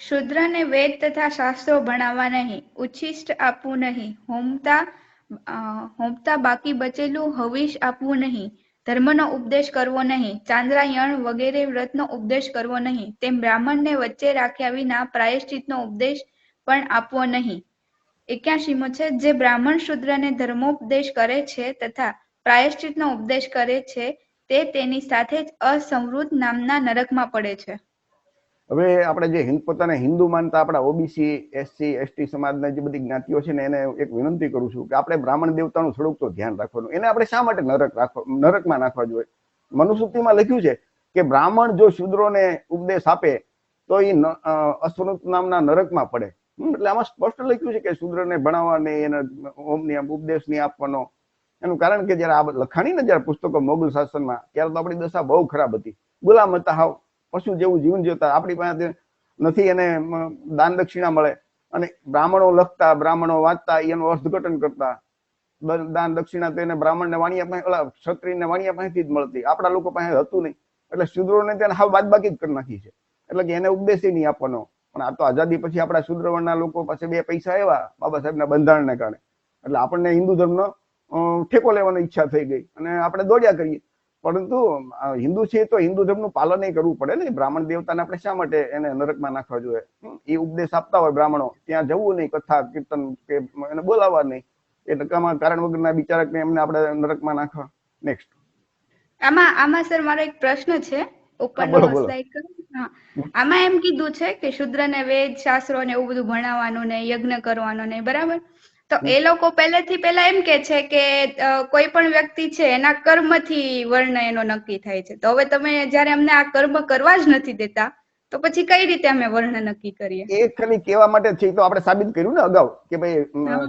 શૂદ્રને વેદ તથા શાસ્ત્રો ભણાવવા નહીં, ઉચ્છિષ્ટ આપવું નહીં, હોમતા હોમતા બાકી બચેલું હવિષ આપવું નહીં, ધર્મનો ઉપદેશ કરવો નહીં, ચાંદ્રાયણ વગેરે વ્રતનો ઉપદેશ કરવો નહીં, તેમ બ્રાહ્મણને વચ્ચે રાખ્યા વિના પ્રાયશ્ચિતનો ઉપદેશ પણ આપવો નહીં. એક્યાશીમો છે, જે બ્રાહ્મણ શૂદ્રને ધર્મોપદેશ કરે છે તથા પ્રાયશ્ચિતનો ઉપદેશ કરે છે, તે તેની સાથે જ અસંવૃત નામના નરકમાં પડે છે. હવે આપણે જે હિન્દ, પોતાને હિન્દુ માનતા આપણા ઓબીસી એસસી એસટી સમાજના જે બધી જ્ઞાતિઓ છે ને એને એક વિનંતી કરું છું કે આપણે બ્રાહ્મણ દેવતાનું થોડુંક તો ધ્યાન રાખવાનું. એને આપણે શા માટે નરક રાખવા, નરકમાં નાખવા જોઈએ? મનુસ્મૃતિમાં લખ્યું છે કે બ્રાહ્મણ જો શૂદ્રોને ઉપદેશ આપે, તો એ અસ્વૃત નામના નરકમાં પડે. એટલે આમાં સ્પષ્ટ લખ્યું છે કે શૂદ્રને ભણાવવાને એને ઓમની ઉપદેશ નહીં આપવાનો. એનું કારણ કે જયારે આ લખાણી ને જયારે પુસ્તકો મોગલ શાસનમાં, ત્યારે તો આપણી દશા બહુ ખરાબ હતી. ગુલામ હતા હાવ. પશુ જેવું જીવન જીવતા આપણી પાસે નથી એને દાન દક્ષિણા મળે. અને બ્રાહ્મણો લખતા, બ્રાહ્મણો વાંચતા એનું અર્થઘટન કરતા. દાન દક્ષિણા તો એને બ્રાહ્મણને વાણિયા પાસે, ઓલા ક્ષત્રિયને વાણિયા પાસેથી જ મળતી. આપણા લોકો પાસે હતું નહીં. એટલે શૂદ્રોને તેને હાવ બાદબાકી જ કરી નાખી છે. એટલે કે એને ઉપદેશ નહીં આપવાનો. પણ આ તો આઝાદી પછી આપણા શૂદ્ર વર્ણના લોકો પાસે બે પૈસા આવ્યા બાબા સાહેબના બંધારણને કારણે. એટલે આપણને હિન્દુ ધર્મનો ઠેકો લેવાની ઈચ્છા થઈ ગઈ. અને આપણે દોડ્યા કરીએ. પરંતુ હિન્દુ છે તો હિન્દુ ધર્મનું પાલન ય કરવું પડે ને. બ્રાહ્મણ દેવતાને આપણે શા માટે એને નરકમાં નાખવા જોઈએ? એ ઉપદેશ આપતા હોય બ્રાહ્મણો. ત્યાં જવું નહીં કથા કીર્તન કે એને બોલાવવા નહીં. એ નકામા કારણ વગરના બિચારા એમને આપણે નરકમાં નાખવા. નેક્સ્ટ આમાં આમાં સર મારો એક પ્રશ્ન છે. ઉપરનો. આમાં એમ કીધું છે કે શૂદ્રને વેદ શાસ્ત્રો ને એવું બધું ભણાવવાનું ને યજ્ઞ કરવાનું ને બરાબર? તો એ લોકો પહેલેથી પહેલા એમ કે છે કે કોઈ પણ વ્યક્તિ છે એના કર્મથી વર્ણ એનો નક્કી થાય છે. તો હવે તમે જ્યારે અમને આ કર્મ કરવા જ નથી દેતા તો પછી કઈ રીતે અમે વર્ણ નક્કી કરીએ? એ ખાલી કહેવા માટે છે તો આપણે સાબિત કર્યું ને અગાઉ કે ભાઈ.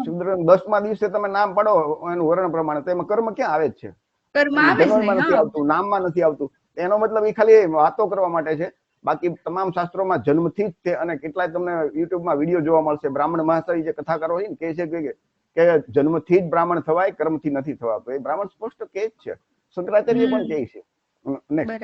શુદ્ર દસમા દિવસે તમે નામ પાડો એનું વર્ણ પ્રમાણે તો એમાં કર્મ ક્યાં આવે જ છે? કર્મ આવે જ નથી આવતું નામમાં નથી આવતું. એનો મતલબ એ ખાલી વાતો કરવા માટે છે. બાકી તમામ શાસ્ત્રોમાં જન્મથી જ છે અને કેટલાય તમને યુટ્યુબમાં વીડિયો જોવા મળશે. બ્રાહ્મણ મહાશય જે કથાકારો હોય ને કહે છે કે કે જન્મથી જ બ્રાહ્મણ થવાય કર્મથી નથી થવાતું. એ બ્રાહ્મણ સ્પષ્ટ કહે જ છે. શંકરાચાર્ય પણ કહે છે. નેક્સ્ટ.